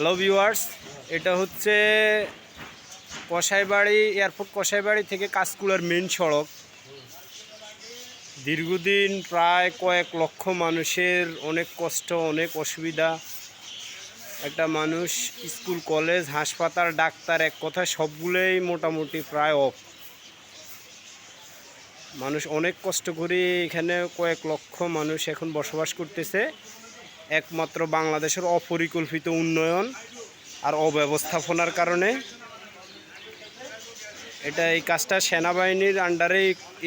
Hello viewers এটা হচ্ছে Kasaibari, airport Kasaibari থেকে কাঁচকুলার মেন সড়ক। দীর্ঘদিন প্রায় কয়েক লক্ষ মানুষের অনেক কষ্ট, অনেক অসুবিধা। একটা মানুষ স্কুল, কলেজ, হাসপাতাল, ডাক্তার, এক কথা সবগুলোই মোটামুটি প্রায় অফ মানুষ অনেক কষ্ট করে এখানে কয়েক লক্ষ মানুষ এখন বসবাস করতেছে। একমাত্র বাংলাদেশের অপরিকল্পিত উন্নয়ন আর অব্যবস্থাপনার কারণে। এটা এই কাজটা সেনাবাহিনীর আন্ডারে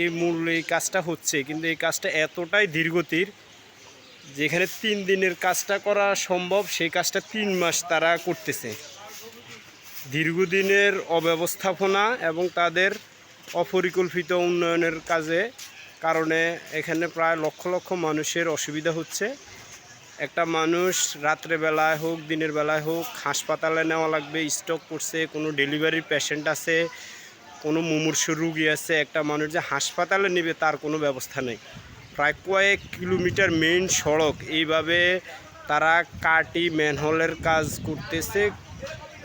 এই মূল এই কাজটা হচ্ছে, কিন্তু এই কাজটা এতটাই ধীরগতির যেখানে তিন দিনের কাজটা করা সম্ভব, সেই কাজটা তিন মাস তারা করতেছে। দীর্ঘদিনের অব্যবস্থাপনা এবং তাদের অপরিকল্পিত উন্নয়নের কাজে কারণে এখানে প্রায় লক্ষ লক্ষ মানুষের অসুবিধা হচ্ছে। একটা মানুষ রাত্রেবেলায় হোক, দিনের বেলায় হোক, হাসপাতালে নেওয়া লাগবে, স্টক করছে কোনো ডেলিভারি পেশেন্ট আছে, কোনো মুমূর্ষ রুগী আছে, একটা মানুষ যে হাসপাতালে নেবে তার কোনো ব্যবস্থা নেই। প্রায় কয়েক কিলোমিটার মেইন সড়ক, এইভাবে তারা কাটি ম্যানহোলের কাজ করতেছে,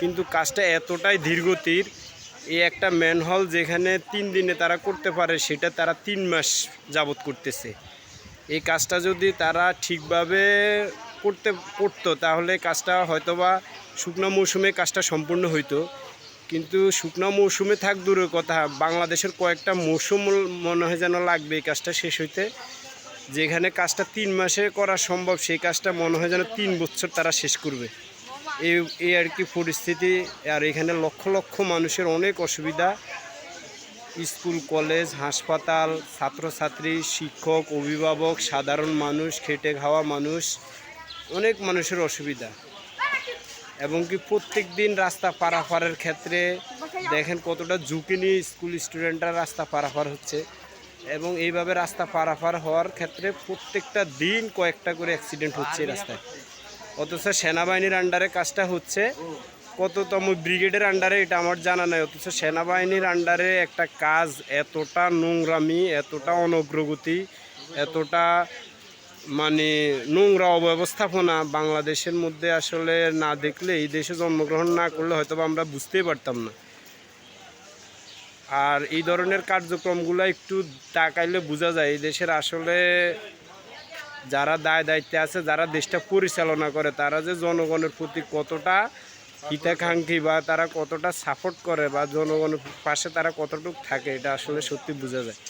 কিন্তু কাজটা এতটাই ধীরগতির, এই একটা ম্যানহল যেখানে তিন দিনে তারা করতে পারে, সেটা তারা তিন মাস যাবত করতেছে। এই কাজটা যদি তারা ঠিকভাবে করতে, করতো, তাহলে কাজটা হয়তোবা শুকনো মৌসুমে কাজটা সম্পূর্ণ হইতো। কিন্তু শুকনো মৌসুমে থাক দূরের কথা, বাংলাদেশের কয়েকটা মৌসুম মনে হয় যেন লাগবে এই কাজটা শেষ হইতে। যেখানে কাজটা তিন মাসে করা সম্ভব, সেই কাজটা মনে হয় যেন তিন বছর তারা শেষ করবে। এই এই আর কি পরিস্থিতি, আর এখানে লক্ষ লক্ষ মানুষের অনেক অসুবিধা। স্কুল, কলেজ, হাসপাতাল, ছাত্রছাত্রী, শিক্ষক, অভিভাবক, সাধারণ মানুষ, খেটে খাওয়া মানুষ, অনেক মানুষের অসুবিধা। এবং কি প্রত্যেক দিন রাস্তা পারাপারের ক্ষেত্রে দেখেন কতটা ঝুঁকি নিয়ে স্কুল স্টুডেন্টরা রাস্তা পারাপার হচ্ছে। এবং এইভাবে রাস্তা পারাপার হওয়ার ক্ষেত্রে প্রত্যেকটা দিন কয়েকটা করে অ্যাক্সিডেন্ট হচ্ছে রাস্তায়। অথচ সেনাবাহিনীর আন্ডারে কাজটা হচ্ছে। কততম ব্রিগেডের আন্ডারে এটা আমার জানা নাই, অথচ সেনাবাহিনীর আন্ডারে একটা কাজ এতটা নোংরামি, এতটা অনগ্রগতি, এতটা মানে নোংরা অব্যবস্থাপনা বাংলাদেশের মধ্যে আসলে না দেখলে এই দেশে জন্মগ্রহণ না করলে হয়তো আমরা বুঝতেই পারতাম না। আর এই ধরনের কার্যক্রমগুলো একটু তাকাইলে বোঝা যায়, এই দেশের আসলে যারা দায় দায়িত্বে আছে, যারা দেশটা পরিচালনা করে, তারা যে জনগণের প্রতি কতটা হিতাকাঙ্ক্ষী বা তারা কতটা সাপোর্ট করে বা জনগণের পাশে তারা কতটুকু থাকে, এটা আসলে সত্যি বোঝা যায়।